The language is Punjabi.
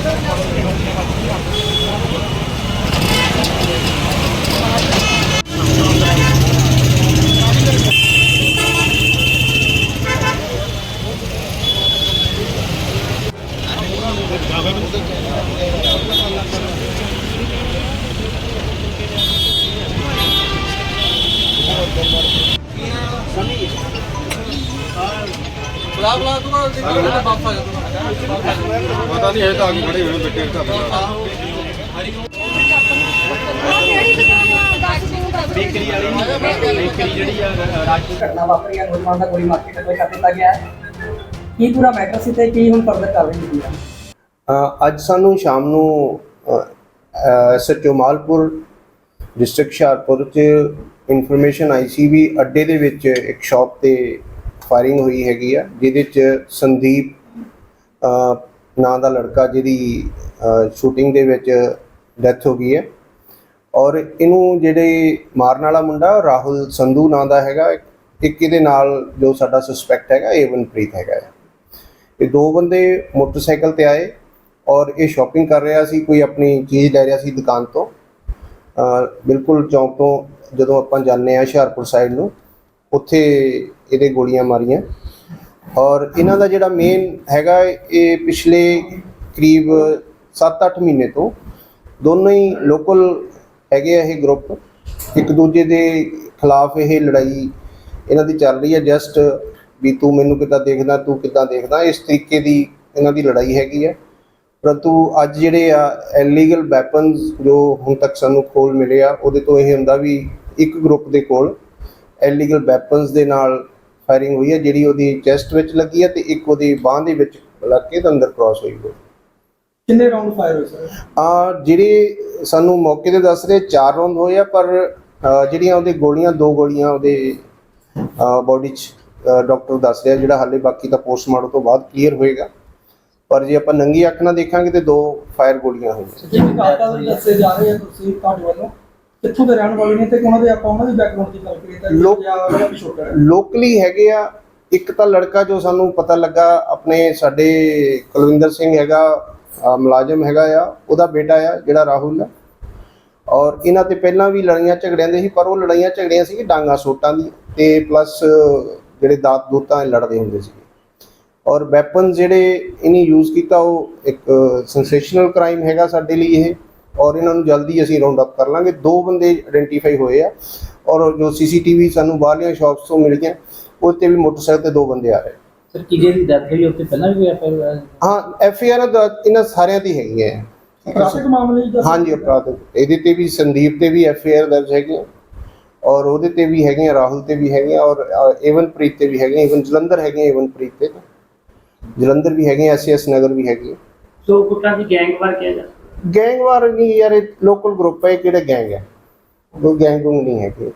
Thank you. ਪਤਾ ਨਹੀਂ ਹੈ ਤਾਂ ਆਗੇ ਖੜੇ ਹੋਏ ਬੈਠੇ ਘਰ ਬੇਕਰੀ ਵਾਲੀ ਬੇਕਰੀ ਜਿਹੜੀ ਆ ਰਾਜ ਘਟਨਾ ਵਾਪਰੀ ਹੈ ਨੌਜਵਾਨ ਦਾ ਗੋਲੀ ਮਾਰ ਕੇ ਕਤਲ ਕਰ ਦਿੱਤਾ ਗਿਆ ਹੈ। ਕੀ ਪੂਰਾ ਮੈਟਰ ਸੀ ਤੇ ਕੀ ਹੁਣ ਫਰਦਰ ਕਰ ਰਹੀ ਅ, ਅੱਜ ਸਾਨੂੰ ਸ਼ਾਮ ਨੂੰ ਐਸਐਚਓ ਮਾਲਪੁਰ ਡਿਸਟ੍ਰਿਕਟ ਹੁਸ਼ਿਆਰਪੁਰ ਚ ਇਨਫੋਰਮੇਸ਼ਨ ਆਈ ਸੀ ਵੀ ਅੱਡੇ ਦੇ ਵਿੱਚ ਇੱਕ ਸ਼ਾਪ ਤੇ ਫਾਇਰਿੰਗ ਹੋਈ ਹੈਗੀ ਆ, ਜਿਹਦੇ ਚ ਸੰਦੀਪ ਨਾਂ ਦਾ ਲੜਕਾ ਜਿਹਦੀ ਸ਼ੂਟਿੰਗ ਦੇ ਵਿੱਚ ਡੈਥ ਹੋ ਗਈ ਹੈ ਔਰ ਇਹਨੂੰ ਜਿਹੜੇ ਮਾਰਨ ਵਾਲਾ ਮੁੰਡਾ, ਰਾਹੁਲ ਸੰਧੂ ਨਾਂ ਦਾ ਹੈਗਾ, ਇੱਕ ਇਹਦੇ ਨਾਲ ਜੋ ਸਾਡਾ ਸਸਪੈਕਟ ਹੈਗਾ ਏਵਨਪ੍ਰੀਤ ਹੈਗਾ ਹੈ। ਇਹ ਦੋ ਬੰਦੇ ਮੋਟਰਸਾਈਕਲ ਤੇ ਆਏ ਔਰ ਇਹ ਸ਼ਾਪਿੰਗ ਕਰ ਰਿਹਾ ਸੀ, ਕੋਈ ਆਪਣੀ ਚੀਜ਼ ਲੈ ਰਿਹਾ ਸੀ ਦੁਕਾਨ ਤੋਂ ਬਿਲਕੁਲ ਚੌਂਕ ਤੋਂ ਜਦੋਂ ਆਪਾਂ ਜਾਂਦੇ ਆ ਹੁਸ਼ਿਆਰਪੁਰ ਸਾਈਡ ਨੂੰ ਉੱਥੇ ਇਹਦੇ ਗੋਲੀਆਂ ਮਾਰੀਆਂ। ਔਰ ਇਹਨਾਂ ਦਾ ਜਿਹੜਾ ਮੇਨ ਹੈਗਾ, ਇਹ ਪਿਛਲੇ ਕਰੀਬ 7-8 ਮਹੀਨੇ ਤੋਂ ਦੋਨੋਂ ਹੀ ਲੋਕਲ ਹੈਗੇ ਆ ਇਹ ਗਰੁੱਪ ਇੱਕ ਦੂਜੇ ਦੇ ਖਿਲਾਫ ਇਹ ਲੜਾਈ ਇਹਨਾਂ ਦੀ ਚੱਲ ਰਹੀ ਹੈ। ਜਸਟ ਵੀ ਤੂੰ ਮੈਨੂੰ ਕਿੱਦਾਂ ਦੇਖਦਾ, ਤੂੰ ਕਿੱਦਾਂ ਦੇਖਦਾ, ਇਸ ਤਰੀਕੇ ਦੀ ਇਹਨਾਂ ਦੀ ਲੜਾਈ ਹੈਗੀ ਹੈ। ਪਰੰਤੂ ਅੱਜ ਜਿਹੜੇ ਆ ਇਲੀਗਲ ਵੈਪਨਸ ਜੋ ਹੁਣ ਤੱਕ ਸਾਨੂੰ ਖੋਲ ਮਿਲੇ ਆ, ਉਹਦੇ ਤੋਂ ਇਹ ਹੁੰਦਾ ਵੀ ਇੱਕ ਗਰੁੱਪ ਦੇ ਕੋਲ ਇਲੀਗਲ ਵੈਪਨਸ ਦੇ ਨਾਲ ਫਾਇਰਿੰਗ ਹੋਈ ਹੈ ਜਿਹੜੀ ਉਹਦੀ ਚੈਸਟ ਵਿੱਚ ਲੱਗੀ ਹੈ ਤੇ ਇੱਕ ਉਹਦੀ ਬਾਹ ਦੇ ਵਿੱਚ ਲੱਗ ਕੇ ਤੇ ਅੰਦਰ ਕ੍ਰਾਸ ਹੋਈ ਹੋਈ ਕਿੰਨੇ ਰਾਉਂਡ ਫਾਇਰ ਹੋਏ ਸਰ ਆ ਜਿਹੜੇ ਸਾਨੂੰ ਮੌਕੇ ਤੇ ਦੱਸ ਰਹੇ ਚਾਰ ਰੌਂਦ ਹੋਏ ਆ ਪਰ ਅ, ਜਿਹੜੀਆਂ ਉਹਦੇ ਗੋਲੀਆਂ ਦੋ ਗੋਲੀਆਂ ਉਹਦੇ ਬਾਡੀ 'ਚ ਡਾਕਟਰ ਦੱਸ ਰਿਹਾ ਜਿਹੜਾ ਹਾਲੇ ਬਾਕੀ ਤਾਂ ਪੋਸਟਮਾਰਟਮ ਤੋਂ ਬਾਅਦ ਕਲੀਅਰ ਹੋਏਗਾ। ਪਰ ਜੇ ਆਪਾਂ ਨੰਗੀ ਅੱਖ ਨਾਲ ਦੇਖਾਂਗੇ ਤੇ ਦੋ ਫਾਇਰ ਗੋਲੀਆਂ ਹੋਈਆਂ। ਜਿਵੇਂ ਦੇ ਦੱਸੇ ਜਾ ਰਹੇ ਆ ਤੁਸੀਂ ਤੁਹਾਡੇ ਵੱਲੋਂ ਕਿੱਥੋਂ ਦੇ ਰਹਿਣ ਵਾਲੇ ਨੇ ਤੇ ਉਹਨਾਂ ਦੇ ਆਪਾਂ ਉਹਨਾਂ ਦੀ ਬੈਕਗ੍ਰਾਉਂਡ ਦੀ ਗੱਲ ਕਰੀਏ ਤਾਂ ਲੋਕ- ਜਾਂ ਪਿਛੋਕੜ ਹੈ। ਲੋਕਲੀ ਹੈਗੇ ਆ ਇੱਕ ਤਾਂ ਲੜਕਾ ਜੋ ਸਾਨੂੰ ਪਤਾ ਲੱਗਾ ਆਪਣੇ ਸਾਡੇ ਕੁਲਵਿੰਦਰ ਸਿੰਘ ਹੈਗਾ ਮੁਲਾਜ਼ਮ ਹੈਗਾ ਆ ਉਹਦਾ ਬੇਟਾ ਆ ਜਿਹੜਾ ਰਾਹੁਲ ਆ। ਔਰ ਇਹਨਾਂ ਤੇ ਪਹਿਲਾਂ ਵੀ ਲੜਾਈਆਂ ਝਗੜਿਆਂ ਦੇ ਸੀ ਪਰ ਉਹ ਲੜਾਈਆਂ ਝਗੜੀਆਂ ਸੀ ਡਾਂਗਾ ਸੋਟਾਂ ਦੀ ਤੇ ਪਲੱਸ ਜਿਹੜੇ ਦਾਤ ਦੂਤਾਂ ਲੜਦੇ ਹੁੰਦੇ ਸੀ। ਔਰ ਵੈਪਨ ਜਿਹੜੇ ਇਹਨੇ ਯੂਜ਼ ਕੀਤਾ ਉਹ ਇੱਕ ਸੈਂਸੇਸ਼ਨਲ ਕ੍ਰਾਈਮ ਹੈਗਾ ਸਾਡੇ ਲਈ ਇਹ। ਔਰ ਇਹਨਾਂ ਨੂੰ ਜਲਦੀ ਅਸੀਂ ਰਾਉਂਡ ਅਪ ਕਰ ਲਾਂਗੇ। ਦੋ ਬੰਦੇ ਆਇਡੈਂਟੀਫਾਈ ਹੋਏ ਆ ਔਰ ਜੋ ਸੀਸੀਟੀਵੀ ਸਾਨੂੰ ਬਾਹਰਲੀਆਂ ਸ਼ਾਪਸ ਤੋਂ ਮਿਲੀਆਂ ਉਹ ਤੇ ਵੀ ਮੋਟਰਸਾਈਕਲ ਤੇ ਦੋ ਬੰਦੇ ਆ ਰਹੇ। ਸਰ ਕਿਜੇ ਦੀ ਡੈਥ ਹੋਈ ਉੱਤੇ ਪਹਿਲਾਂ ਵੀ ਐਫਆਈਆਰ ਹਾਂ ਐਫ ਆਈ ਆਰ ਇਹਨਾਂ ਸਾਰਿਆਂ ਦੀ ਹੈਗੀਆਂ ਹੈ। ਟ੍ਰੈਫਿਕ ਮਾਮਲੇ ਦੀ। ਹਾਂਜੀ ਅਪਰਾਧ ਇਹਦੇ ਤੇ ਵੀ ਸੰਦੀਪ ਤੇ ਵੀ ਐਫ ਆਈ ਆਰ ਦਰਜ ਹੈਗੀਆਂ ਔਰ ਉਹਦੇ ਤੇ ਵੀ ਹੈਗੀਆਂ ਰਾਹੁਲ ਤੇ ਵੀ ਹੈਗੀਆਂ ਔਰ ਏਵਨਪ੍ਰੀਤ ਤੇ ਵੀ ਹੈਗੀਆਂ ਈਵਨ ਜਲੰਧਰ ਹੈਗੀਆਂ ਏਵਨਪ੍ਰੀਤ ਤੇ। ਜਲੰਧਰ ਵੀ ਹੈਗੀਆਂ ਐਸ ਨਗਰ ਵੀ ਹੈਗੀ ਸੋ ਗੁੱਟਾਂ ਦੀ ਗੈਂਗ ਵਾਰ ਕਿਹਾ ਜਾਂਦਾ ਗੈਂਗ ਵਾਰ ਨਹੀਂ ਯਾਰ ਇਹ ਲੋਕਲ ਗਰੁੱਪ ਹੈ, ਇਹ ਕਿਹੜੇ ਗੈਂਗ ਹੈ? ਕੋਈ ਗੈਂਗ ਗੁੰਗ ਨਹੀਂ ਹੈਗੇ।